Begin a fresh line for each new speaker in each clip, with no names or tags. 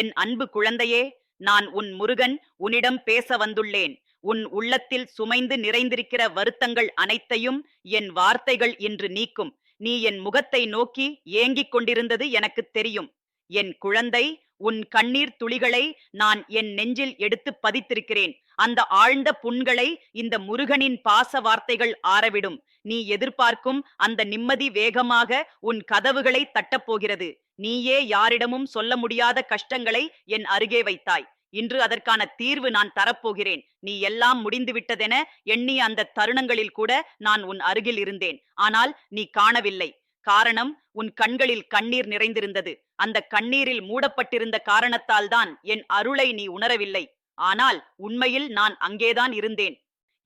என் அன்பு குழந்தையே நான் உன் முருகன் உன்னிடம் பேச வந்துள்ளேன். உன் உள்ளத்தில் சுமைந்து நிறைந்திருக்கிற வருத்தங்கள் அனைத்தையும் என் வார்த்தைகள் இன்று நீக்கும். நீ என் முகத்தை நோக்கி ஏங்கிக் கொண்டிருந்தது எனக்கு தெரியும். என் குழந்தை உன் கண்ணீர் துளிகளை நான் என் நெஞ்சில் எடுத்து பதித்திருக்கிறேன். அந்த ஆழ்ந்த புண்களை இந்த முருகனின் பாச வார்த்தைகள் ஆறவிடும். நீ எதிர்பார்க்கும் அந்த நிம்மதி வேகமாக உன் கதவுகளை தட்டப்போகிறது நீயே யாரிடமும் சொல்ல முடியாத கஷ்டங்களை என் அருகே வைத்தாய். இன்று அதற்கான தீர்வு நான் தரப்போகிறேன். நீ எல்லாம் முடிந்துவிட்டதென எண்ணிய அந்த தருணங்களில் கூட நான் உன் அருகில் இருந்தேன். ஆனால் நீ காணவில்லை. காரணம் உன் கண்களில் கண்ணீர் நிறைந்திருந்தது. அந்த கண்ணீரில் மூடப்பட்டிருந்த காரணத்தால் தான் என் அருளை நீ உணரவில்லை. ஆனால் உண்மையில் நான் அங்கேதான் இருந்தேன்.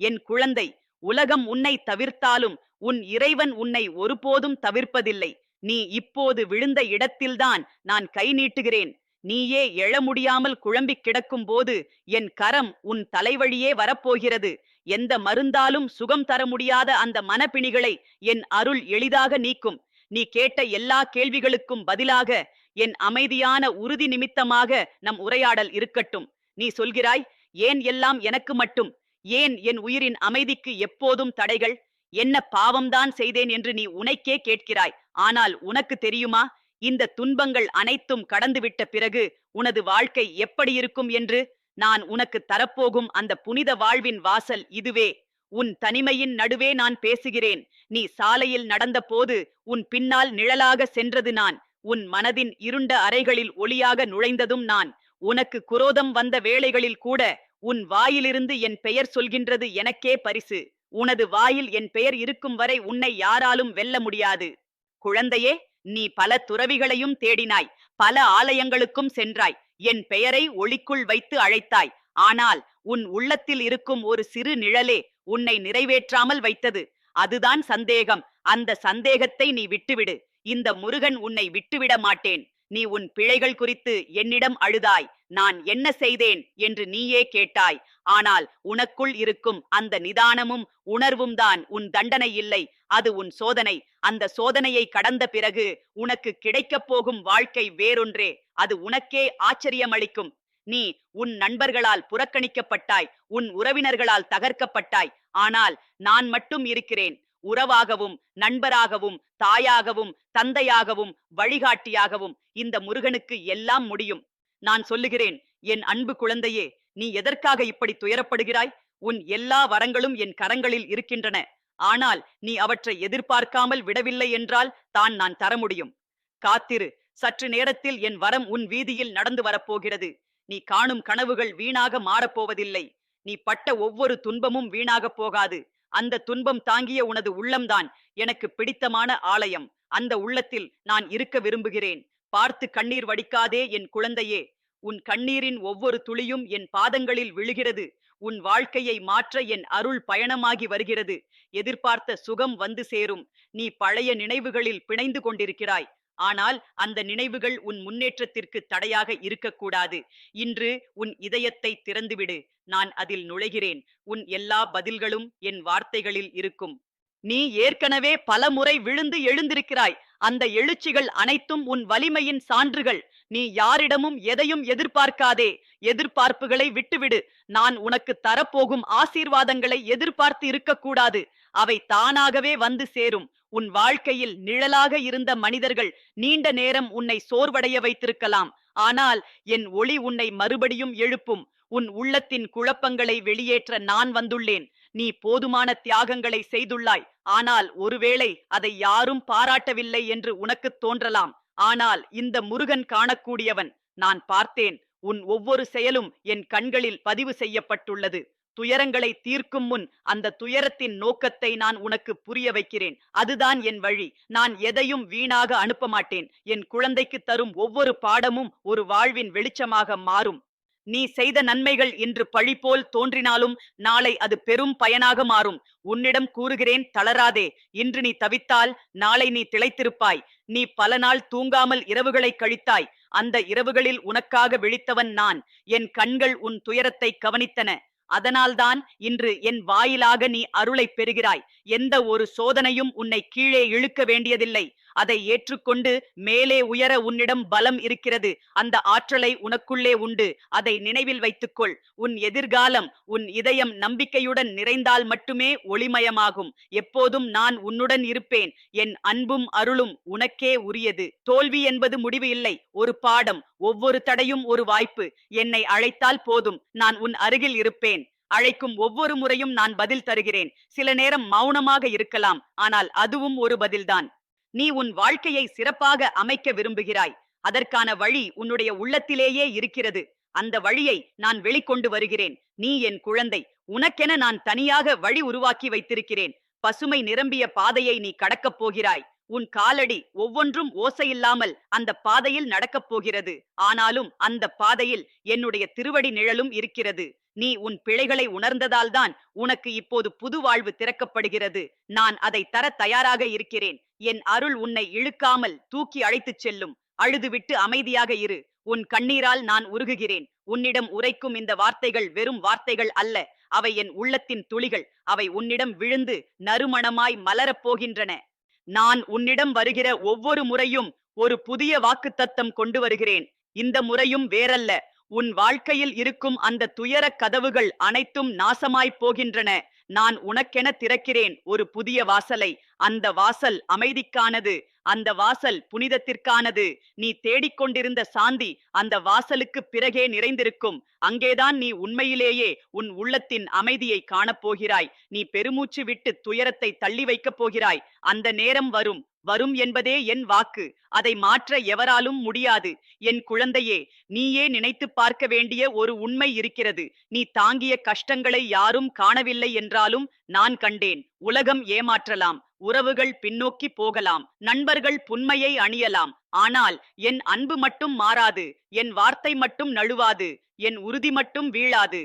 என் குழந்தை உலகம் உன்னை தவிர்த்தாலும் உன் இறைவன் உன்னை ஒருபோதும் தவிர்ப்பதில்லை. நீ இப்போது விழுந்த இடத்தில்தான் நான் கை நீட்டுகிறேன். நீயே எழ முடியாமல் குழம்பிக் கிடக்கும் போது என் கரம் உன் தலைவழியே வரப்போகிறது. எந்த மருந்தாலும் சுகம் தர முடியாத அந்த மனப்பிணிகளை என் அருள் எளிதாக நீக்கும். நீ கேட்ட எல்லா கேள்விகளுக்கும் பதிலாக என் அமைதியான உறுதி நிமித்தமாக நம் உரையாடல் இருக்கட்டும். நீ சொல்கிறாய் ஏன் எல்லாம் எனக்கு மட்டும்? ஏன் என் உயிரின் அமைதிக்கு எப்போதும் தடைகள்? என்ன பாவம்தான் செய்தேன் என்று நீ உனக்கே கேட்கிறாய். ஆனால் உனக்கு தெரியுமா? இந்த துன்பங்கள் அனைத்தும் கடந்துவிட்ட பிறகு உனது வாழ்க்கை எப்படி இருக்கும் என்று? நான் உனக்கு தரப்போகும் அந்த புனித வாழ்வின் வாசல் இதுவே. உன் தனிமையின் நடுவே நான் பேசுகிறேன். நீ சாலையில் நடந்தபோது உன் பின்னால் நிழலாக சென்றது நான். உன் மனதின் இருண்ட அறைகளில் ஒளியாக நுழைந்ததும் நான். உனக்கு குரோதம் வந்த வேளைகளில் கூட உன் வாயிலிருந்து என் பெயர் சொல்கின்றது எனக்கே பரிசு. உனது வாயில் என் பெயர் இருக்கும் வரை உன்னை யாராலும் வெல்ல முடியாது. குழந்தையே நீ பல துறவிகளையும் தேடினாய் பல ஆலயங்களுக்கும் சென்றாய் என் பெயரை ஒளிக்குள் வைத்து அழைத்தாய். ஆனால் உன் உள்ளத்தில் இருக்கும் ஒரு சிறு நிழலே உன்னை நிறைவேற்றாமல் வைத்தது. அதுதான் சந்தேகம். அந்த சந்தேகத்தை நீ விட்டுவிடு. இந்த முருகன் உன்னை விட்டுவிட மாட்டேன். நீ உன் பிழைகள் குறித்து என்னிடம் அழுதாய். நான் என்ன செய்தேன் என்று நீயே கேட்டாய். ஆனால் உனக்குள் இருக்கும் அந்த நிதானமும் உணர்வும் தான் உன் தண்டனை இல்லை. அது உன் சோதனை. அந்த சோதனையை கடந்த பிறகு உனக்கு கிடைக்கப் போகும் வாழ்க்கை வேறொன்றே. அது உனக்கே ஆச்சரியமளிக்கும். நீ உன் நண்பர்களால் புறக்கணிக்கப்பட்டாய். உன் உறவினர்களால் தகர்க்கப்பட்டாய். ஆனால் நான் மட்டும் இருக்கிறேன். உறவாகவும் நண்பராகவும் தாயாகவும் தந்தையாகவும் வழிகாட்டியாகவும் இந்த முருகனுக்கு எல்லாம் முடியும். நான் சொல்லுகிறேன் என் அன்பு குழந்தையே நீ எதற்காக இப்படி துயரப்படுகிறாய்? உன் எல்லா வரங்களும் என் கரங்களில் இருக்கின்றன. ஆனால் நீ அவற்றை எதிர்பார்க்காமல் விடவில்லை என்றால் தான் நான் தர முடியும். காத்திரு சற்று நேரத்தில் என் வரம் உன் வீதியில் நடந்து வரப்போகிறது. நீ காணும் கனவுகள் வீணாக மாறப்போவதில்லை. நீ பட்ட ஒவ்வொரு துன்பமும் வீணாகப் போகாது. அந்த துன்பம் தாங்கிய உனது உள்ளம்தான் எனக்கு பிடித்தமான ஆலயம். அந்த உள்ளத்தில் நான் இருக்க விரும்புகிறேன். பார்த்து கண்ணீர் வடிக்காதே என் குழந்தையே. உன் கண்ணீரின் ஒவ்வொரு துளியும் என் பாதங்களில் விழுகிறது. உன் வாழ்க்கையை மாற்ற என் அருள் பயணமாகி வருகிறது. எதிர்பார்த்த சுகம் வந்து சேரும். நீ பழைய நினைவுகளில் பிணைந்து கொண்டிருக்கிறாய். ஆனால் அந்த நினைவுகள் உன் முன்னேற்றத்திற்கு தடையாக இருக்கக்கூடாது. இன்று உன் இதயத்தை திறந்துவிடு. நான் அதில் நுழைகிறேன். உன் எல்லா பதில்களும் என் வார்த்தைகளில் இருக்கும். நீ ஏற்கனவே பல முறை விழுந்து எழுந்திருக்கிறாய். அந்த எழுச்சிகள் அனைத்தும் உன் வலிமையின் சான்றுகள். நீ யாரிடமும் எதையும் எதிர்பார்க்காதே. எதிர்பார்ப்புகளை விட்டுவிடு. நான் உனக்கு தரப்போகும் ஆசீர்வாதங்களை எதிர்பார்த்து இருக்கக்கூடாது. அவை தானாகவே வந்து சேரும். உன் வாழ்க்கையில் நிழலாக இருந்த மனிதர்கள் நீண்ட நேரம் உன்னை சோர்வடைய வைத்திருக்கலாம். ஆனால் என் ஒளி உன்னை மறுபடியும் எழுப்பும். உன் உள்ளத்தின் குழப்பங்களை வெளியேற்ற நான் வந்துள்ளேன். நீ போதுமான தியாகங்களை செய்துள்ளாய். ஆனால் ஒருவேளை அதை யாரும் பாராட்டவில்லை என்று உனக்கு தோன்றலாம். ஆனால் இந்த முருகன் காணக்கூடியவன் நான் பார்த்தேன். உன் ஒவ்வொரு செயலும் என் கண்களில் பதிவு செய்யப்பட்டுள்ளது. துயரங்களை தீர்க்கும் முன் அந்த துயரத்தின் நோக்கத்தை நான் உனக்கு புரிய வைக்கிறேன். அதுதான் என் வழி. நான் எதையும் வீணாக அனுப்ப மாட்டேன். என் குழந்தைக்கு தரும் ஒவ்வொரு பாடமும் ஒரு வாழ்வின் வெளிச்சமாக மாறும். நீ செய்த நன்மைகள் இன்று பழி போல் தோன்றினாலும் நாளை அது பெரும் பயனாக மாறும். உன்னிடம் கூறுகிறேன் தளராதே. இன்று நீ தவித்தால் நாளை நீ திளைத்திருப்பாய். நீ பல நாள் தூங்காமல் இரவுகளை கழித்தாய். அந்த இரவுகளில் உனக்காக விழித்தவன் நான். என் கண்கள் உன் துயரத்தை கவனித்தன. அதனால்தான் இன்று என் வாயிலாக நீ அருளை பெறுகிறாய். எந்த ஒரு சோதனையும் உன்னை கீழே இழுக்க வேண்டியதில்லை. அதை ஏற்றுக்கொண்டு மேலே உயர உன்னிடம் பலம் இருக்கிறது. அந்த ஆற்றலை உனக்குள்ளே உண்டு. அதை நினைவில் வைத்துக்கொள். உன் எதிர்காலம் உன் இதயம் நம்பிக்கையுடன் நிறைந்தால் மட்டுமே ஒளிமயமாகும். எப்போதும் நான் உன்னுடன் இருப்பேன். என் அன்பும் அருளும் உனக்கே உரியது. தோல்வி என்பது முடிவு இல்லை. ஒரு பாடம் ஒவ்வொரு தடையும் ஒரு வாய்ப்பு. என்னை அழைத்தால் போதும். நான் உன் அருகில் இருப்பேன். அழைக்கும் ஒவ்வொரு முறையும் நான் பதில் தருகிறேன். சில நேரம் மௌனமாக இருக்கலாம். ஆனால் அதுவும் ஒரு பதில்தான். நீ உன் வாழ்க்கையை சிறப்பாக அமைக்க விரும்புகிறாய். அதற்கான வழி உன்னுடைய உள்ளத்திலேயே இருக்கிறது. அந்த வழியை நான் வெளிக்கொண்டு வருகிறேன். நீ என் குழந்தை. உனக்கென நான் தனியாக வழி உருவாக்கி வைத்திருக்கிறேன். பசுமை நிரம்பிய பாதையை நீ கடக்கப் போகிறாய். உன் காலடி ஒவ்வொன்றும் ஓசையில்லாமல் அந்த பாதையில் நடக்கப் போகிறது. ஆனாலும் அந்த பாதையில் என்னுடைய திருவடி நிழலும் இருக்கிறது. நீ உன் பிழைகளை உணர்ந்ததால்தான் உனக்கு இப்போது புது வாழ்வு திறக்கப்படுகிறது. நான் அதை தர தயாராக இருக்கிறேன். என் அருள் உன்னை இழுக்காமல் தூக்கி அழைத்துச் செல்லும். அழுதுவிட்டு அமைதியாக இரு. உன் கண்ணீரால் நான் உருகுகிறேன். உன்னிடம் உரைக்கும் இந்த வார்த்தைகள் வெறும் வார்த்தைகள் அல்ல. அவை என் உள்ளத்தின் துளிகள். அவை உன்னிடம் விழுந்து நறுமணமாய் மலரப் போகின்றன. நான் உன்னிடம் வருகிற ஒவ்வொரு முறையும் ஒரு புதிய வாக்குத்தத்தம் கொண்டு வருகிறேன். இந்த முறையும் வேறல்ல. உன் வாழ்க்கையில் இருக்கும் அந்த துயரக் கதவுகள் அனைத்தும் நாசமாய்ப் போகின்றன. நான் உனக்கென திறக்கிறேன் ஒரு புதிய வாசலை. அந்த வாசல் அமைதிக்கானது. அந்த வாசல் புனிதத்திற்கானது. நீ தேடிக்கொண்டிருந்த சாந்தி அந்த வாசலுக்கு பிறகே நிறைந்திருக்கும். அங்கேதான் நீ உண்மையிலேயே உன் உள்ளத்தின் அமைதியை காணப்போகிறாய். நீ பெருமூச்சு விட்டு துயரத்தை தள்ளி வைக்கப் போகிறாய். அந்த நேரம் வரும். வரும் என்பதே என் வாக்கு. அதை மாற்ற எவராலும் முடியாது. என் குழந்தையே நீயே நினைத்து பார்க்க வேண்டிய ஒரு உண்மை இருக்கிறது. நீ தாங்கிய கஷ்டங்களை யாரும் காணவில்லை என்றாலும் நான் கண்டேன். உலகம் ஏமாற்றலாம். உறவுகள் பின்னோக்கி போகலாம். நண்பர்கள் புன்மையை அணியலாம். ஆனால் என் அன்பு மட்டும் மாறாது. என் வார்த்தை மட்டும் நழுவாது. என் உறுதி மட்டும் வீழாது.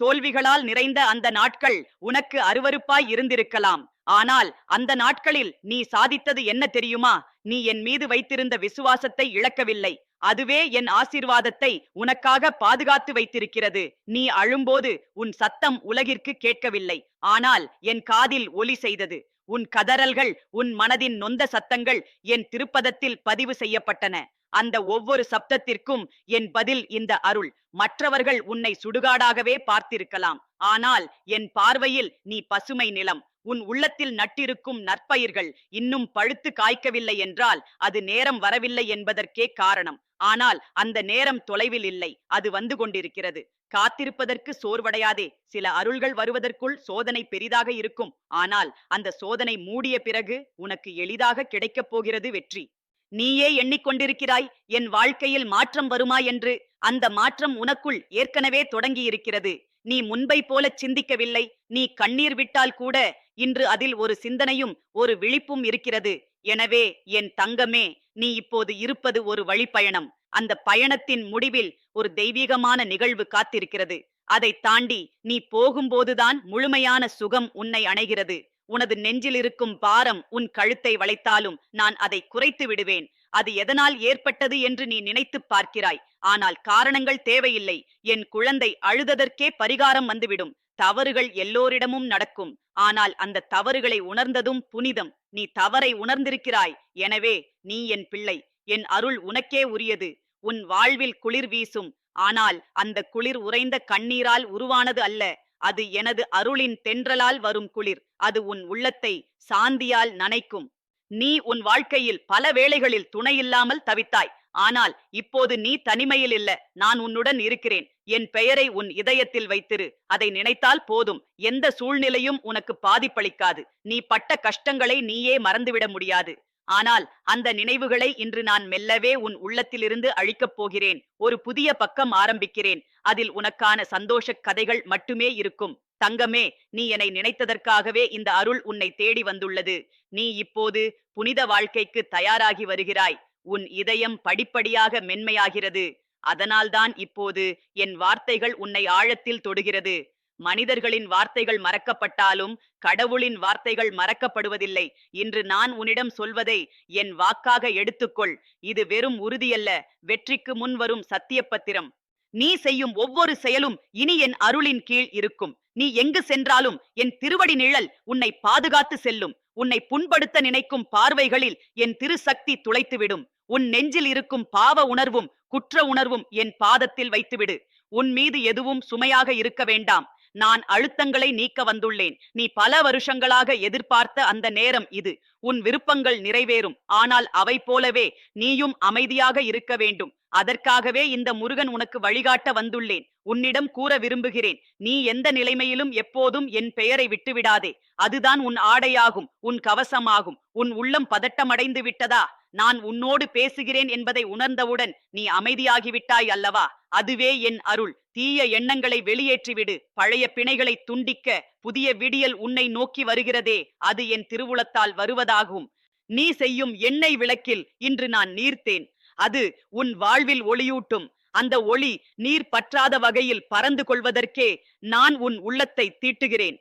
தோல்விகளால் நிறைந்த அந்த நாட்கள் உனக்கு அருவருப்பாய் இருந்திருக்கலாம். ஆனால் அந்த நாட்களில் நீ சாதித்தது என்ன தெரியுமா? நீ என் மீது வைத்திருந்த விசுவாசத்தை இழக்கவில்லை. அதுவே என் ஆசீர்வாதத்தை உனக்காக பாதுகாத்து வைத்திருக்கிறது. நீ அழும்போது உன் சத்தம் உலகிற்கு கேட்கவில்லை. ஆனால் என் காதில் ஒலி செய்தது. உன் கதறல்கள் உன் மனதின் நொந்த சத்தங்கள் என் திருப்பதத்தில் பதிவு செய்யப்பட்டன. அந்த ஒவ்வொரு சப்தத்திற்கும் என் பதில் இந்த அருள். மற்றவர்கள் உன்னை சுடுகாடாகவே பார்த்திருக்கலாம். ஆனால் என் பார்வையில் நீ பசுமை நிலம். உன் உள்ளத்தில் நட்டிருக்கும் நற்பயிர்கள் இன்னும் பழுத்து காய்க்கவில்லை என்றால் அது நேரம் வரவில்லை என்பதற்கே காரணம். ஆனால் அந்த நேரம் தொலைவில் இல்லை. அது வந்து கொண்டிருக்கிறது. காத்திருப்பதற்கு சோர்வடையாதே. சில அருள்கள் வருவதற்குள் சோதனை பெரிதாக இருக்கும். ஆனால் அந்த சோதனை மூடிய பிறகு உனக்கு எளிதாக கிடைக்கப் போகிறது வெற்றி. நீயே எண்ணிக்கொண்டிருக்கிறாய். என் வாழ்க்கையில் மாற்றம் வருமா என்று? அந்த மாற்றம் உனக்குள் ஏற்கனவே தொடங்கி இருக்கிறது நீ முன்பை போல சிந்திக்கவில்லை. நீ கண்ணீர் விட்டால் கூட இன்று அதில் ஒரு சிந்தனையும் ஒரு விழிப்பும் இருக்கிறது. எனவே என் தங்கமே நீ இப்போது இருப்பது ஒரு வழிப்பயணம். அந்த பயணத்தின் முடிவில் ஒரு தெய்வீகமான நிகழ்வு காத்திருக்கிறது. அதை தாண்டி நீ போகும்போதுதான் முழுமையான சுகம் உன்னை அணைகிறது. உனது நெஞ்சில் இருக்கும் பாரம் உன் கழுத்தை வளைத்தாலும் நான் அதை குறைத்து விடுவேன். அது எதனால் ஏற்பட்டது என்று நீ நினைத்துப் பார்க்கிறாய். ஆனால் காரணங்கள் தேவையில்லை. என் குழந்தை அழுததற்கே பரிகாரம் வந்துவிடும். தவறுகள் எல்லோரிடமும் நடக்கும். ஆனால் அந்த தவறுகளை உணர்ந்ததும் புனிதம். நீ தவறை உணர்ந்திருக்கிறாய். எனவே நீ என் பிள்ளை. என் அருள் உனக்கே உரியது. உன் வாழ்வில் குளிர் வீசும். ஆனால் அந்த குளிர் உறைந்த கண்ணீரால் உருவானது அல்ல. அது எனது அருளின் தென்றலால் வரும் குளிர். அது உன் உள்ளத்தை சாந்தியால் நனைக்கும். நீ உன் வாழ்க்கையில் பல வேளைகளில் துணையில்லாமல் தவித்தாய். ஆனால் இப்போது நீ தனிமையில் இல்ல நான் உன்னுடன் இருக்கிறேன். என் பெயரை உன் இதயத்தில் வைத்திரு. அதை நினைத்தால் போதும். எந்த சூழ்நிலையும் உனக்கு பாதிப்பளிக்காது. நீ பட்ட கஷ்டங்களை நீயே மறந்துவிட முடியாது. ஆனால் அந்த நினைவுகளை இன்று நான் மெல்லவே உன் உள்ளத்திலிருந்து அழிக்கப் போகிறேன். ஒரு புதிய பக்கம் ஆரம்பிக்கிறேன். அதில் உனக்கான சந்தோஷக் கதைகள் மட்டுமே இருக்கும். தங்கமே நீ என்னை நினைத்ததற்காகவே இந்த அருள் உன்னை தேடி வந்துள்ளது. நீ இப்போது புனித வாழ்க்கைக்கு தயாராகி வருகிறாய். உன் இதயம் படிப்படியாக மென்மையாகிறது. அதனால்தான் இப்போது என் வார்த்தைகள் உன்னை ஆழத்தில் தொடுகிறது. மனிதர்களின் வார்த்தைகள் மறக்கப்பட்டாலும் கடவுளின் வார்த்தைகள் மறக்கப்படுவதில்லை. இன்று நான் உன்னிடம் சொல்வதை என் வாக்காக எடுத்துக்கொள். இது வெறும் உறுதியல்ல. வெற்றிக்கு முன் வரும் சத்தியப்பத்திரம். நீ செய்யும் ஒவ்வொரு செயலும் இனி என் அருளின் கீழ் இருக்கும். நீ எங்கு சென்றாலும் என் திருவடி நிழல் உன்னை பாதுகாத்து செல்லும். உன்னை புண்படுத்த நினைக்கும் பார்வைகளில் என் திருசக்தி துளைத்துவிடும். உன் நெஞ்சில் இருக்கும் பாவ உணர்வும் குற்ற உணர்வும் என் பாதத்தில் வைத்துவிடு. உன் மீது எதுவும் சுமையாக இருக்க வேண்டாம். நான் அழுத்தங்களை நீக்க வந்துள்ளேன். நீ பல வருஷங்களாக எதிர்பார்த்த அந்த நேரம் இது. உன் விருப்பங்கள் நிறைவேறும். ஆனால் அவை போலவே நீயும் அமைதியாக இருக்க வேண்டும். அதற்காகவே இந்த முருகன் உனக்கு வழிகாட்ட வந்துள்ளேன். உன்னிடம் கூற விரும்புகிறேன். நீ எந்த நிலைமையிலும் எப்போதும் என் பெயரை விட்டுவிடாதே. அதுதான் உன் ஆடையாகும் உன் கவசமாகும். உன் உள்ளம் பதட்டமடைந்து விட்டதா? நான் உன்னோடு பேசுகிறேன் என்பதை உணர்ந்தவுடன் நீ அமைதியாகிவிட்டாய் அல்லவா? அதுவே என் அருள். தீய எண்ணங்களை வெளியேற்றிவிடு. பழைய பிணைகளை துண்டிக்க புதிய விடியல் உன்னை நோக்கி வருகிறதே. அது என் திருவுளத்தால் வருவதாகும். நீ செய்யும் எண்ணெய் விளக்கில் இன்று நான் நீர்த்தேன். அது உன் வாழ்வில் ஒளியூட்டும். அந்த ஒளி நீர் பற்றாத வகையில் பறந்து கொள்வதற்கே நான் உன் உள்ளத்தை தீட்டுகிறேன்.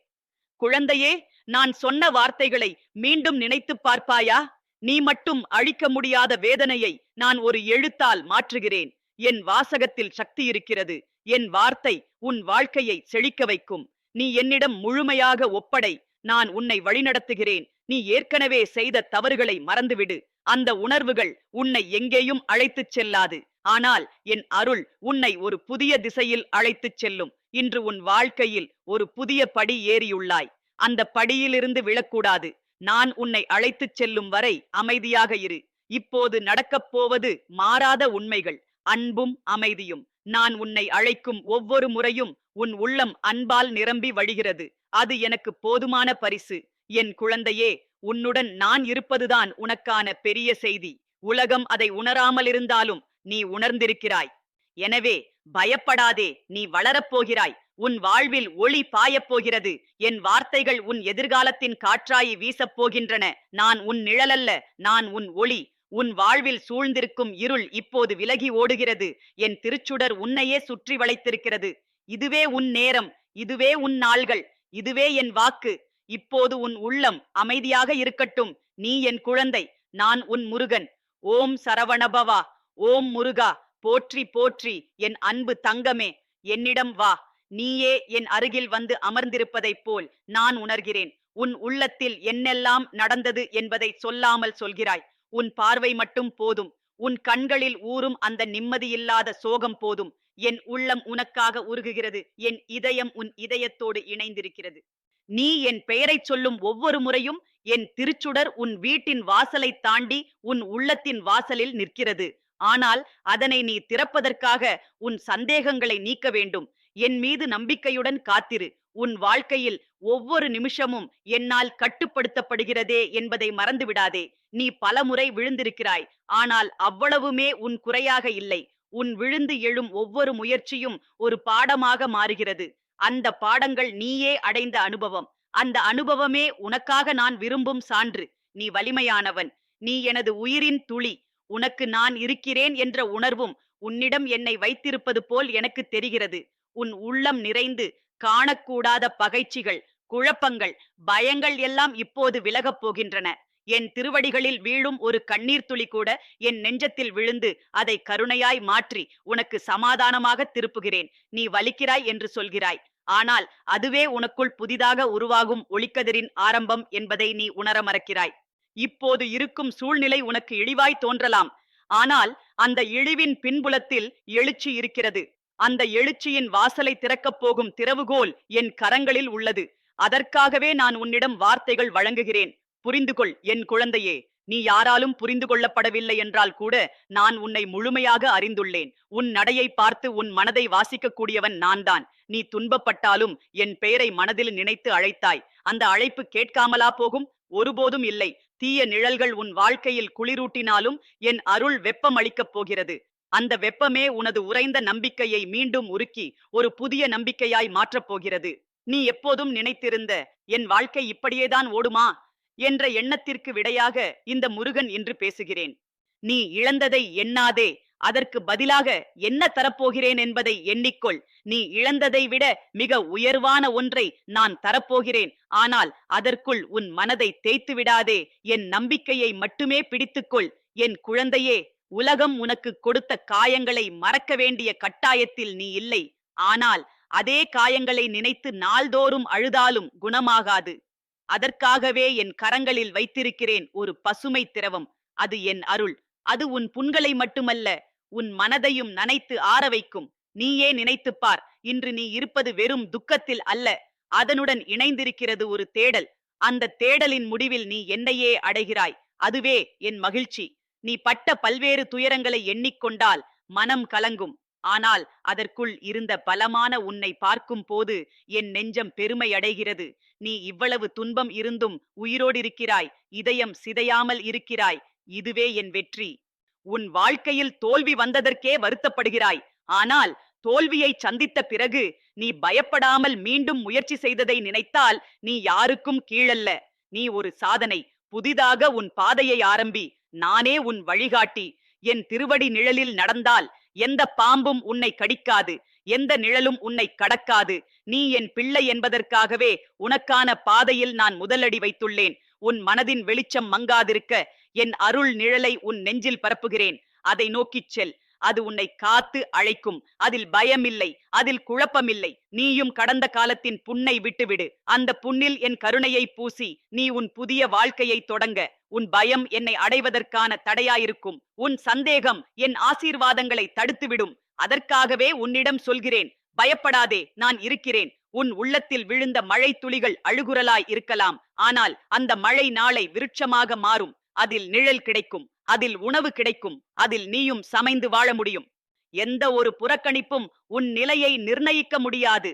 குழந்தையே நான் சொன்ன வார்த்தைகளை மீண்டும் நினைத்துப் பார்ப்பாயா? நீ மட்டும் அழிக்க முடியாத வேதனையை நான் ஒரு எழுத்தால் மாற்றுகிறேன். என் வாசகத்தில் சக்தி இருக்கிறது. என் வார்த்தை உன் வாழ்க்கையை செழிக்க வைக்கும். நீ என்னிடம் முழுமையாக ஒப்படை. நான் உன்னை வழிநடத்துகிறேன். நீ ஏற்கனவே செய்த தவறுகளை மறந்துவிடு. அந்த உணர்வுகள் உன்னை எங்கேயும் அழைத்துச் செல்லாது. ஆனால் என் அருள் உன்னை ஒரு புதிய திசையில் அழைத்துச் செல்லும். இன்று உன் வாழ்க்கையில் ஒரு புதிய படி ஏறியுள்ளாய். அந்த படியிலிருந்து விழக்கூடாது. நான் உன்னை அழைத்துச் செல்லும் வரை அமைதியாக இரு. இப்போது நடக்கப் போவது மாறாத உண்மைகள். அன்பும் அமைதியும். நான் உன்னை அழைக்கும் ஒவ்வொரு முறையும் உன் உள்ளம் அன்பால் நிரம்பி வழிகிறது. அது எனக்கு போதுமான பரிசு. என் குழந்தையே உன்னுடன் நான் இருப்பதுதான் உனக்கான பெரிய செய்தி. உலகம் அதை உணராமல் இருந்தாலும் நீ உணர்ந்திருக்கிறாய். எனவே பயப்படாதே நீ வளரப்போகிறாய். உன் வாழ்வில் ஒளி பாயப் போகிறது என் வார்த்தைகள் உன் எதிர்காலத்தின் காற்றாயி வீசப் போகின்றன நான் உன் நிழலல்ல நான் உன் ஒளி. உன் வாழ்வில் சூழ்ந்திருக்கும் இருள் இப்போது விலகி ஓடுகிறது. என் திருச்சுடர் உன்னையே சுற்றி வளைத்திருக்கிறது. இதுவே உன் நேரம் இதுவே உன் நாள்கள் இதுவே என் வாக்கு. இப்போது உன் உள்ளம் அமைதியாக இருக்கட்டும். நீ என் குழந்தை நான் உன் முருகன். ஓம் சரவணபவா ஓம் முருகா போற்றி போற்றி என் அன்பு தங்கமே என்னிடம் வா. நீயே என் அருகில் வந்து அமர்ந்திருப்பதைப் போல் நான் உணர்கிறேன். உன் உள்ளத்தில் என்னெல்லாம் நடந்தது என்பதை சொல்லாமல் சொல்கிறாய். உன் பார்வை மட்டும் போதும். உன் கண்களில் ஊறும் அந்த நிம்மதியில்லாத சோகம் போதும். என் உள்ளம் உனக்காக உருகுகிறது. என் இதயம் உன் இதயத்தோடு இணைந்திருக்கிறது. நீ என் பெயரைச் சொல்லும் ஒவ்வொரு முறையும் என் திருச்சுடர் உன் வீட்டின் வாசலை தாண்டி உன் உள்ளத்தின் வாசலில் நிற்கிறது. ஆனால் அதனை நீ திறப்பதற்காக உன் சந்தேகங்களை நீக்க வேண்டும். என் மீது நம்பிக்கையுடன் காத்திரு. உன் வாழ்க்கையில் ஒவ்வொரு நிமிஷமும் என்னால் கட்டுப்படுத்தப்படுகிறதே என்பதை மறந்துவிடாதே. நீ பலமுறை விழுந்திருக்கிறாய். ஆனால் அவ்வளவுமே உன் குறையாக இல்லை. உன் விழுந்து எழும் ஒவ்வொரு முயற்சியும் ஒரு பாடமாக மாறுகிறது. அந்த பாடங்கள் நீயே அடைந்த அனுபவம். அந்த அனுபவமே உனக்காக நான் விரும்பும் சான்று. நீ வலிமையானவன். நீ எனது உயிரின் துளி. உனக்கு நான் இருக்கிறேன் என்ற உணர்வும் உன்னிடம் என்னை வைத்திருப்பது போல் எனக்கு தெரிகிறது. உன் உள்ளம் நிறைந்து காணக்கூடாத பகைச்சிகள் குழப்பங்கள் பயங்கள் எல்லாம் இப்போது விலகப் போகின்றன. என் திருவடிகளில் வீழும் ஒரு கண்ணீர் துளி கூட என் நெஞ்சத்தில் விழுந்து அதை கருணையாய் மாற்றி உனக்கு சமாதானமாக திருப்புகிறேன். நீ வலிக்கிறாய் என்று சொல்கிறாய். ஆனால் அதுவே உனக்குள் புதிதாக உருவாகும் ஒளிக்கதிரின் ஆரம்பம் என்பதை நீ உணர மறக்கிறாய். இப்போது இருக்கும் சூழ்நிலை உனக்கு இழிவாய் தோன்றலாம். ஆனால் அந்த இழிவின் பின்புலத்தில் எழுச்சி இருக்கிறது. அந்த எழுச்சியின் வாசலை திறக்கப் போகும் திறவுகோல் என் கரங்களில் உள்ளது. அதற்காகவே நான் உன்னிடம் வார்த்தைகள் வழங்குகிறேன். புரிந்து கொள் என் குழந்தையே. நீ யாராலும் புரிந்து கொள்ளப்படவில்லை என்றால் கூட நான் உன்னை முழுமையாக அறிந்துள்ளேன். உன் நடையை பார்த்து உன் மனதை வாசிக்கக்கூடியவன் நான்தான். நீ துன்பப்பட்டாலும் என் பெயரை மனதில் நினைத்து அழைத்தாய். அந்த அழைப்பு கேட்காமலா போகும்? ஒருபோதும் இல்லை. தீய நிழல்கள் உன் வாழ்க்கையில் குளிரூட்டினாலும் என் அருள் வெப்பம் அளிக்கப் போகிறது. அந்த வெப்பமே உனது உறைந்த நம்பிக்கையை மீண்டும் உருக்கி ஒரு புதிய நம்பிக்கையாய் மாற்றப் போகிறது. நீ எப்போதும் நினைத்திருந்த என் வாழ்க்கை இப்படியேதான் ஓடுமா? என்ற எண்ணத்திற்கு விடையாக இந்த முருகன் என்று பேசுகிறேன். நீ இழந்ததை எண்ணாதே அதற்கு பதிலாக என்ன தரப்போகிறேன் என்பதை எண்ணிக்கொள். நீ இழந்ததை விட மிக உயர்வான ஒன்றை நான் தரப்போகிறேன். ஆனால் அதற்குள் உன் மனதை தேய்த்து விடாதே என் நம்பிக்கையை மட்டுமே பிடித்துக்கொள். என் குழந்தையே உலகம் உனக்கு கொடுத்த காயங்களை மறக்க வேண்டிய கட்டாயத்தில் நீ இல்லை. ஆனால் அதே காயங்களை நினைத்து நாள்தோறும் அழுதாலும் குணமாகாது. அதற்காகவே என் கரங்களில் வைத்திருக்கிறேன் ஒரு பசுமை திரவம். அது என் அருள். அது உன் புண்களை மட்டுமல்ல உன் மனதையும் நனைத்து ஆற வைக்கும். நீயே நினைத்துப் பார் இன்று நீ இருப்பது வெறும் துக்கத்தில் அல்ல. அதனுடன் இணைந்திருக்கிறது ஒரு தேடல். அந்த தேடலின் முடிவில் நீ என்னையே அடைகிறாய். அதுவே என் மகிழ்ச்சி. நீ பட்ட பல்வேறு துயரங்களை எண்ணிக்கொண்டால் மனம் கலங்கும். ஆனால் அதற்குள் இருந்த பலமான உன்னை பார்க்கும் போது என் நெஞ்சம் பெருமை அடைகிறது. நீ இவ்வளவு துன்பம் இருந்தும் உயிரோடிருக்கிறாய் இதயம் சிதையாமல் இருக்கிறாய் இதுவே என் வெற்றி. உன் வாழ்க்கையில் தோல்வி வந்ததற்கே வருத்தப்படுகிறாய் ஆனால் தோல்வியை சந்தித்த பிறகு நீ பயப்படாமல் மீண்டும் முயற்சி செய்ததை நினைத்தால் நீ யாருக்கும் கீழல்ல. நீ ஒரு சாதனை புதிதாக உன் பாதையை ஆரம்பி நானே உன் வழிகாட்டி. என் திருவடி நிழலில் நடந்தால் எந்த பாம்பும் உன்னை கடிக்காது. எந்த நிழலும் உன்னை கடக்காது. நீ என் பிள்ளை என்பதற்காகவே உனக்கான பாதையில் நான் முதலடி வைத்துள்ளேன். உன் மனதின் வெளிச்சம் மங்காதிருக்க என் அருள் நிழலை உன் நெஞ்சில் பரப்புகிறேன். அதை நோக்கிச் செல். அது உன்னை காத்து அழைக்கும். அதில் பயமில்லை. அதில் குழப்பமில்லை. நீயும் கடந்த காலத்தின் புண்ணை விட்டுவிடு. அந்த புண்ணில் என் கருணையை பூசி நீ உன் புதிய வாழ்க்கையை தொடங்க. உன் பயம் என்னை அடைவதற்கான தடையாயிருக்கும். உன் சந்தேகம் என் ஆசீர்வாதங்களை தடுத்துவிடும். அதற்காகவே உன்னிடம் சொல்கிறேன் பயப்படாதே நான் இருக்கிறேன். உன் உள்ளத்தில் விழுந்த மழை துளிகள் அழுகுரலாய் இருக்கலாம். ஆனால் அந்த மழை நாளை விருட்சமாக மாறும். அதில் நிழல் கிடைக்கும் அதில் உணவு கிடைக்கும் அதில் நீயும் சமைந்து வாழ முடியும். எந்த ஒரு புறக்கணிப்பும் உன் நிலையை நிர்ணயிக்க முடியாது.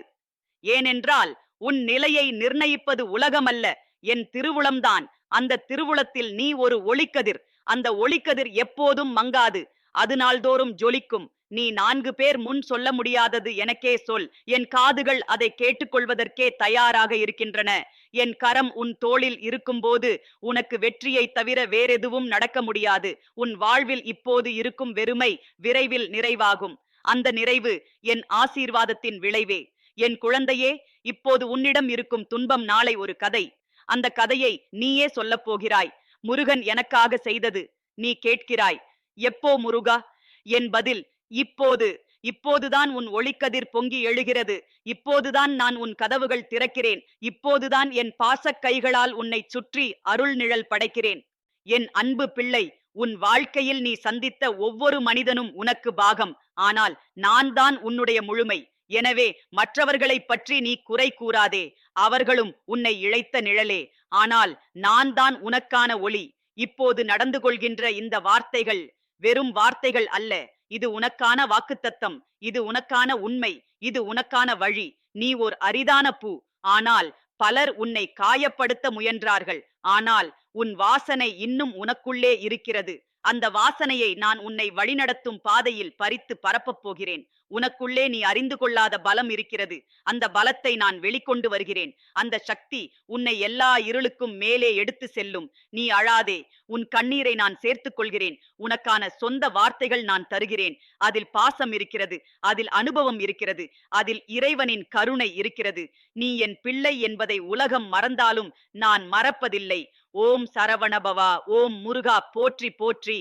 ஏனென்றால் உன் நிலையை நிர்ணயிப்பது உலகமல்ல என் திருவுளம்தான். அந்த திருவுளத்தில் நீ ஒரு ஒளிக்கதிர். அந்த ஒளிக்கதிர் எப்போதும் மங்காது. அது நாள்தோறும் ஜொலிக்கும். நீ நான்கு பேர் முன் சொல்ல முடியாதது எனக்கே சொல். என் காதுகள் அதை கேட்டுக்கொள்வதற்கே தயாராக இருக்கின்றன. என் கரம் உன் தோளில் இருக்கும்போது உனக்கு வெற்றியை தவிர வேறெதுவும் நடக்க முடியாது. உன் வாழ்வில் இப்போது இருக்கும் வெறுமை விரைவில் நிறைவாகும். அந்த நிறைவு என் ஆசீர்வாதத்தின் விளைவே. என் குழந்தையே இப்போது உன்னிடம் இருக்கும் துன்பம் நாளை ஒரு கதை. அந்த கதையை நீயே சொல்லப் போகிறாய். முருகன் எனக்காக செய்தது நீ கேட்கிறாய். எப்போ முருகா? என் பதில் இப்போது இப்போதுதான் உன் ஒளிக்கதிர் பொங்கி எழுகிறது. இப்போதுதான் நான் உன் கதவுகள் திறக்கிறேன். இப்போதுதான் என் பாசக் கைகளால் உன்னை சுற்றி அருள் நிழல் படைக்கிறேன். என் அன்பு பிள்ளை உன் வாழ்க்கையில் நீ சந்தித்த ஒவ்வொரு மனிதனும் உனக்கு பாகம். ஆனால் நான் தான் உன்னுடைய முழுமை. எனவே மற்றவர்களைப் பற்றி நீ குறை கூறாதே. அவர்களும் உன்னை இழைத்த நிழலே. ஆனால் நான் தான் உனக்கான ஒளி. இப்போது நடந்து கொள்கின்ற இந்த வார்த்தைகள் வெறும் வார்த்தைகள் அல்ல. இது உனக்கான வாக்குத்தத்தம் இது உனக்கான உண்மை இது உனக்கான வழி. நீ ஓர் அரிதான பூ. ஆனால் பலர் உன்னை காயப்படுத்த முயன்றார்கள். ஆனால் உன் வாசனை இன்னும் உனக்குள்ளே இருக்கிறது. அந்த வாசனையை நான் உன்னை வழிநடத்தும் பாதையில் பறித்து பரப்பப் போகிறேன். உனக்குள்ளே நீ அறிந்து கொள்ளாத பலம் இருக்கிறது. அந்த பலத்தை நான் வெளிக்கொண்டு வருகிறேன். அந்த சக்தி உன்னை எல்லா இருளுக்கும் மேலே எடுத்து செல்லும். நீ அழாதே. உன் கண்ணீரை நான் சேர்த்துக் கொள்கிறேன். உனக்கான சொந்த வார்த்தைகள் நான் தருகிறேன். அதில் பாசம் இருக்கிறது. அதில் அனுபவம் இருக்கிறது. அதில் இறைவனின் கருணை இருக்கிறது. நீ என் பிள்ளை என்பதை உலகம் மறந்தாலும் நான் மறப்பதில்லை. ஓம் சரவணபவா ஓம் முருகா போற்றி போற்றி.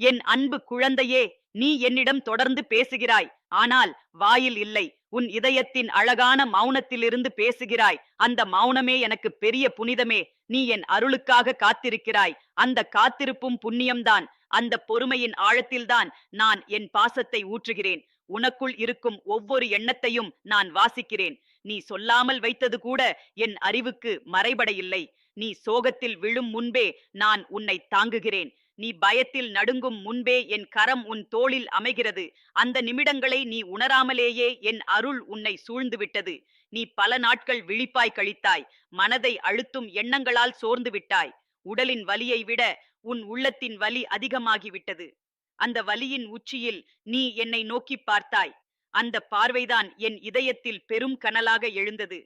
என் அன்பு குழந்தையே நீ என்னிடம் தொடர்ந்து பேசுகிறாய். ஆனால் வாயில் இல்லை. உன் இதயத்தின் அழகான மௌனத்திலிருந்து பேசுகிறாய். அந்த மௌனமே எனக்கு பெரிய புனிதமே. நீ என் அருளுக்காக காத்திருக்கிறாய். அந்த காத்திருப்பும் புண்ணியம்தான். அந்த பொறுமையின் ஆழத்தில்தான் நான் என் பாசத்தை ஊற்றுகிறேன். உனக்குள் இருக்கும் ஒவ்வொரு எண்ணத்தையும் நான் வாசிக்கிறேன். நீ சொல்லாமல் வைத்தது கூட என் அறிவுக்கு மறைபடையில்லை நீ சோகத்தில் விழும் முன்பே நான் உன்னை தாங்குகிறேன். நீ பயத்தில் நடுங்கும் முன்பே என் கரம் உன் தோளில் அமைகிறது. அந்த நிமிடங்களை நீ உணராமலேயே என் அருள் உன்னை சூழ்ந்து விட்டது. நீ பல நாட்கள் விழிப்பாய் கழித்தாய். மனதை அழுத்தும் எண்ணங்களால் சோர்ந்து விட்டாய். உடலின் வலியை விட உன் உள்ளத்தின் வலி அதிகமாகிவிட்டது. அந்த வலியின் உச்சியில் நீ என்னை நோக்கி பார்த்தாய். அந்த பார்வைதான் என் இதயத்தில் பெரும் கனலாக எழுந்தது.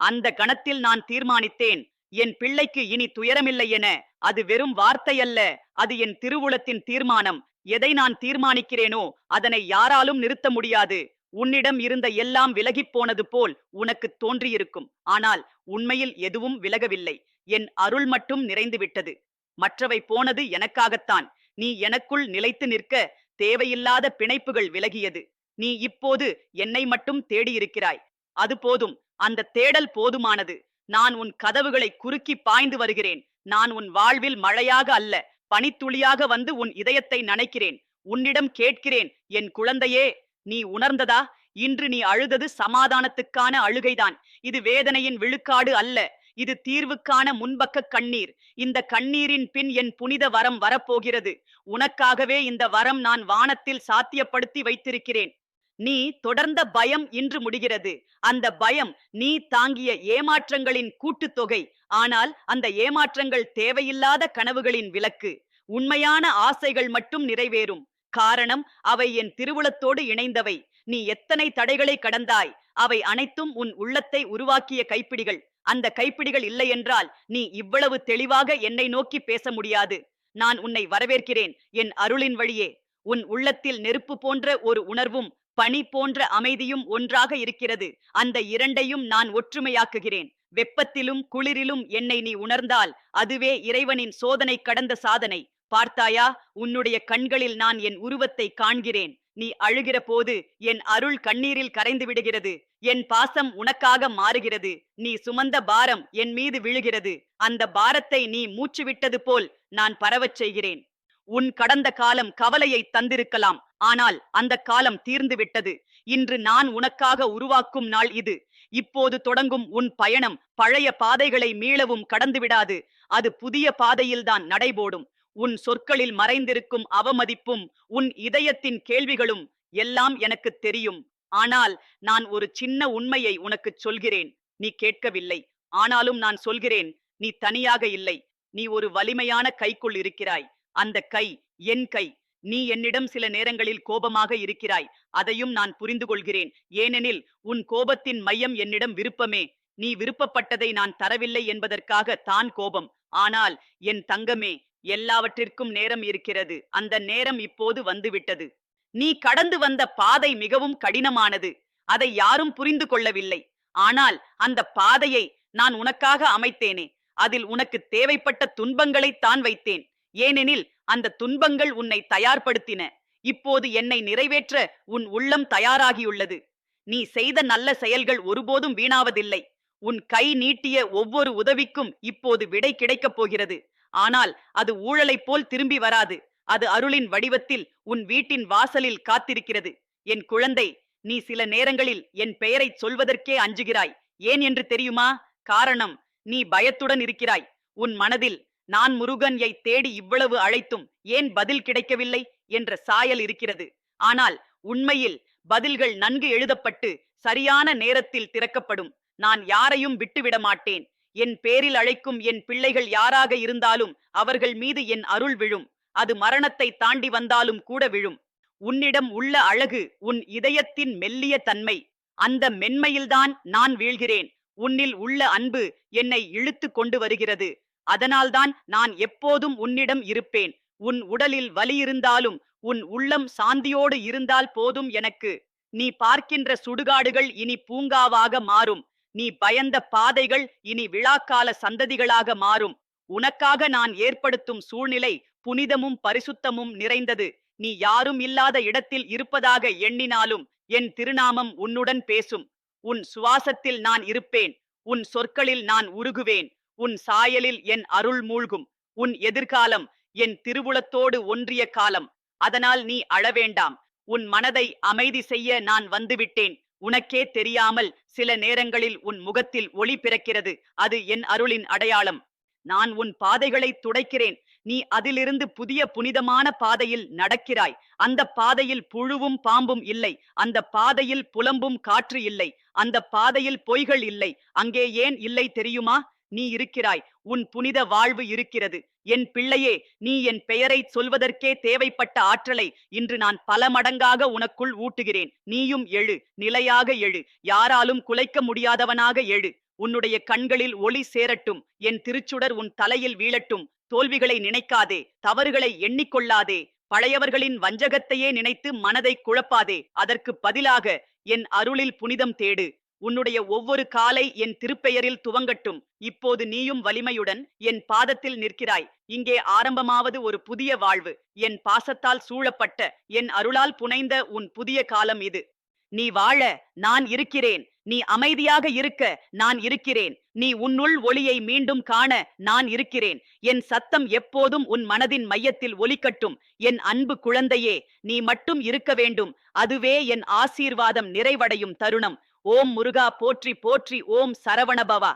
அந்த கணத்தில் நான் தீர்மானித்தேன் என் பிள்ளைக்கு இனி துயரமில்லை என அது வெறும் வார்த்தை அல்ல அது என் திருவுளத்தின் தீர்மானம். எதை நான் தீர்மானிக்கிறேனோ அதனை யாராலும் நிறுத்த முடியாது. உன்னிடம் இருந்த எல்லாம் விலகிப் போனது போல் உனக்கு தோன்றியிருக்கும். ஆனால் உண்மையில் எதுவும் விலகவில்லை. என் அருள் மட்டும் நிறைந்து விட்டது மற்றவை போனது எனக்காகத்தான். நீ எனக்குள் நிலைத்து நிற்க தேவையில்லாத பிணைப்புகள் விலகியது. நீ இப்போது என்னை மட்டும் தேடியிருக்கிறாய். அது போதும் அந்த தேடல் போதுமானது. நான் உன் கதவுகளை குறுக்கி பாய்ந்து வருகிறேன். நான் உன் வாழ்வில் மழையாக அல்ல பனித்துளியாக வந்து உன் இதயத்தை நனைக்கிறேன். உன்னிடம் கேட்கிறேன் என் குழந்தையே நீ உணர்ந்ததா? இன்று நீ அழுதது சமாதானத்துக்கான அழுகைதான். இது வேதனையின் விழுக்காடு அல்ல இது தீர்வுக்கான முன்பக்க கண்ணீர். இந்த கண்ணீரின் பின் என் புனித வரம் வரப்போகிறது. உனக்காகவே இந்த வரம் நான் வானத்தில் சாத்தியப்படுத்தி வைத்திருக்கிறேன். நீ தொடர்ந்த பயம் இன்று முடிகிறது. அந்த பயம் நீ தாங்கிய ஏமாற்றங்களின் கூட்டுத்தொகை. ஆனால் அந்த ஏமாற்றங்கள் தேவையில்லாத கனவுகளின் விலக்கு உண்மையான ஆசைகள் மட்டும் நிறைவேறும். காரணம் அவை என் திருவுளத்தோடு இணைந்தவை. நீ எத்தனை தடைகளை கடந்தாய்? அவை அனைத்தும் உன் உள்ளத்தை உருவாக்கிய கைப்பிடிகள். அந்த கைப்பிடிகள் இல்லையென்றால் நீ இவ்வளவு தெளிவாக என்னை நோக்கி பேச முடியாது. நான் உன்னை வரவேற்கிறேன் என் அருளின் வழியே. உன் உள்ளத்தில் நெருப்பு போன்ற ஒரு உணர்வும் பனி போன்ற அமைதியும் ஒன்றாக இருக்கிறது. அந்த இரண்டையும் நான் ஒற்றுமையாக்குகிறேன். வெப்பத்திலும் குளிரிலும் என்னை நீ உணர்ந்தால் அதுவே இறைவனின் சோதனை கடந்த சாதனை. பார்த்தாயா உன்னுடைய கண்களில் நான் என் உருவத்தை காண்கிறேன். நீ அழுகிற போது என் அருள் கண்ணீரில் கரைந்து விடுகிறது. என் பாசம் உனக்காக மாறுகிறது. நீ சுமந்த பாரம் என் மீது விழுகிறது. அந்த பாரத்தை நீ மூச்சு விட்டது போல் நான் பரவச் செய்கிறேன். உன் கடந்த காலம் கவலையை தந்திருக்கலாம். ஆனால் அந்த காலம் தீர்ந்துவிட்டது. இன்று நான் உனக்காக உருவாக்கும் நாள் இது. இப்போது தொடங்கும் உன் பயணம் பழைய பாதைகளை மீளவும் கடந்துவிடாது. அது புதிய பாதையில்தான் நடைபோடும். உன் சொற்களில் மறைந்திருக்கும் அவமதிப்பும் உன் இதயத்தின் கேள்விகளும் எல்லாம் எனக்கு தெரியும். ஆனால் நான் ஒரு சின்ன உண்மையை உனக்குச் சொல்கிறேன். நீ கேட்கவில்லை. ஆனாலும் நான் சொல்கிறேன். நீ தனியாக இல்லை. நீ ஒரு வலிமையான கைக்குள் இருக்கிறாய். அந்த கை என் கை நீ என்னிடம் சில நேரங்களில் கோபமாக இருக்கிறாய். அதையும் நான் புரிந்து கொள்கிறேன் ஏனெனில் உன் கோபத்தின் மையம் என்னிடம் விருப்பமே. நீ விருப்பப்பட்டதை நான் தரவில்லை என்பதற்காக தான் கோபம். ஆனால் என் தங்கமே எல்லாவற்றிற்கும் நேரம் இருக்கிறது. அந்த நேரம் இப்போது வந்துவிட்டது. நீ கடந்து வந்த பாதை மிகவும் கடினமானது. அதை யாரும் புரிந்து கொள்ளவில்லை ஆனால் அந்த பாதையை நான் உனக்காக அமைத்தேனே. அதில் உனக்கு தேவைப்பட்ட துன்பங்களை தான் வைத்தேன். ஏனெனில் அந்த துன்பங்கள் உன்னை தயார்படுத்தின. இப்போது என்னை நிறைவேற்ற உன் உள்ளம் தயாராகியுள்ளது. நீ செய்த நல்ல செயல்கள் ஒருபோதும் வீணாவதில்லை. உன் கை நீட்டிய ஒவ்வொரு உதவிக்கும் இப்போது விடை கிடைக்கப் போகிறது. ஆனால் அது ஊழலைப் போல் திரும்பி வராது. அது அருளின் வடிவத்தில் உன் வீட்டின் வாசலில் காத்திருக்கிறது. என் குழந்தை நீ சில நேரங்களில் என் பெயரைச் சொல்வதற்கே அஞ்சுகிறாய். ஏன் என்று தெரியுமா? காரணம் நீ பயத்துடன் இருக்கிறாய். உன் மனதில் நான் முருகன்யை தேடி இவ்வளவு அழைத்தும் ஏன் பதில் கிடைக்கவில்லை? என்ற சாயல் இருக்கிறது. ஆனால் உண்மையில் பதில்கள் நன்கு எழுதப்பட்டு சரியான நேரத்தில் திறக்கப்படும். நான் யாரையும் விட்டுவிட மாட்டேன். என் பேரில் அழைக்கும் என் பிள்ளைகள் யாராக இருந்தாலும் அவர்கள் மீது என் அருள் விழும். அது மரணத்தை தாண்டி வந்தாலும் கூட விழும். உன்னிடம் உள்ள அழகு உன் இதயத்தின் மெல்லிய தன்மை. அந்த மென்மையில்தான் நான் வீழ்கிறேன். உன்னில் உள்ள அன்பு என்னை இழுத்து கொண்டு வருகிறது. அதனால்தான் நான் எப்போதும் உன்னிடம் இருப்பேன். உன் உடலில் வலி இருந்தாலும் உன் உள்ளம் சாந்தியோடு இருந்தால் போதும் எனக்கு. நீ பார்க்கின்ற சுடுகாடுகள் இனி பூங்காவாக மாறும். நீ பயந்த பாதைகள் இனி விழாக்கால சந்ததிகளாக மாறும். உனக்காக நான் ஏற்படுத்தும் சூழ்நிலை புனிதமும் பரிசுத்தமும் நிறைந்தது. நீ யாரும் இல்லாத இடத்தில் இருப்பதாக எண்ணினாலும் என் திருநாமம் உன்னுடன் பேசும். உன் சுவாசத்தில் நான் இருப்பேன். உன் சொற்களில் நான் உருகுவேன். உன் சாயலில் என் அருள் மூழ்கும். உன் எதிர்காலம் என் திருவுளத்தோடு ஒன்றிய காலம். அதனால் நீ அழவேண்டாம். உன் மனதை அமைதி செய்ய நான் வந்துவிட்டேன். உனக்கே தெரியாமல் சில நேரங்களில் உன் முகத்தில் ஒளி பிறக்கிறது. அது என் அருளின் அடையாளம். நான் உன் பாதைகளை துடைக்கிறேன். நீ அதிலிருந்து புதிய புனிதமான பாதையில் நடக்கிறாய். அந்த பாதையில் புழுவும் பாம்பும் இல்லை. அந்த பாதையில் புலம்பும் காற்று இல்லை. அந்த பாதையில் பொய்கள் இல்லை. அங்கே ஏன் இல்லை தெரியுமா? நீ இருக்கிறாய். உன் புனித வாழ்வு இருக்கிறது. என் பிள்ளையே நீ என் பெயரைச் சொல்வதற்கே தேவைப்பட்ட ஆற்றலை இன்று நான் பல மடங்காக உனக்குள் ஊட்டுகிறேன். நீயும் எழு நிலையாக எழு. யாராலும் குலைக்க முடியாதவனாக எழு. உன்னுடைய கண்களில் ஒளி சேரட்டும். என் திருச்சுடர் உன் தலையில் வீழட்டும். தோல்விகளை நினைக்காதே. தவறுகளை எண்ணிக்கொள்ளாதே. பழையவர்களின் வஞ்சகத்தையே நினைத்து மனதை குழப்பாதே. அதற்கு பதிலாக என் அருளில் புனிதம் தேடு. உன்னுடைய ஒவ்வொரு காலை என் திருப்பெயரில் துவங்கட்டும். இப்போது நீயும் வலிமையுடன் என் பாதத்தில் நிற்கிறாய். இங்கே ஆரம்பமாவது ஒரு புதிய வாழ்வு. என் பாசத்தால் சூழப்பட்ட என் அருளால் புனைந்த உன் புதிய காலம் இது. நீ வாழ நான் இருக்கிறேன். நீ அமைதியாக இருக்க நான் இருக்கிறேன். நீ உன்னுள் ஒளியை மீண்டும் காண நான் இருக்கிறேன். என் சத்தம் எப்போதும் உன் மனதின் மையத்தில் ஒலிக்கட்டும். என் அன்பு குழந்தையே நீ மட்டும் இருக்க வேண்டும். அதுவே என் ஆசீர்வாதம் நிறைவடையும் தருணம். ஓம் முருகா போற்றி போற்றி ஓம் சரவணபவா.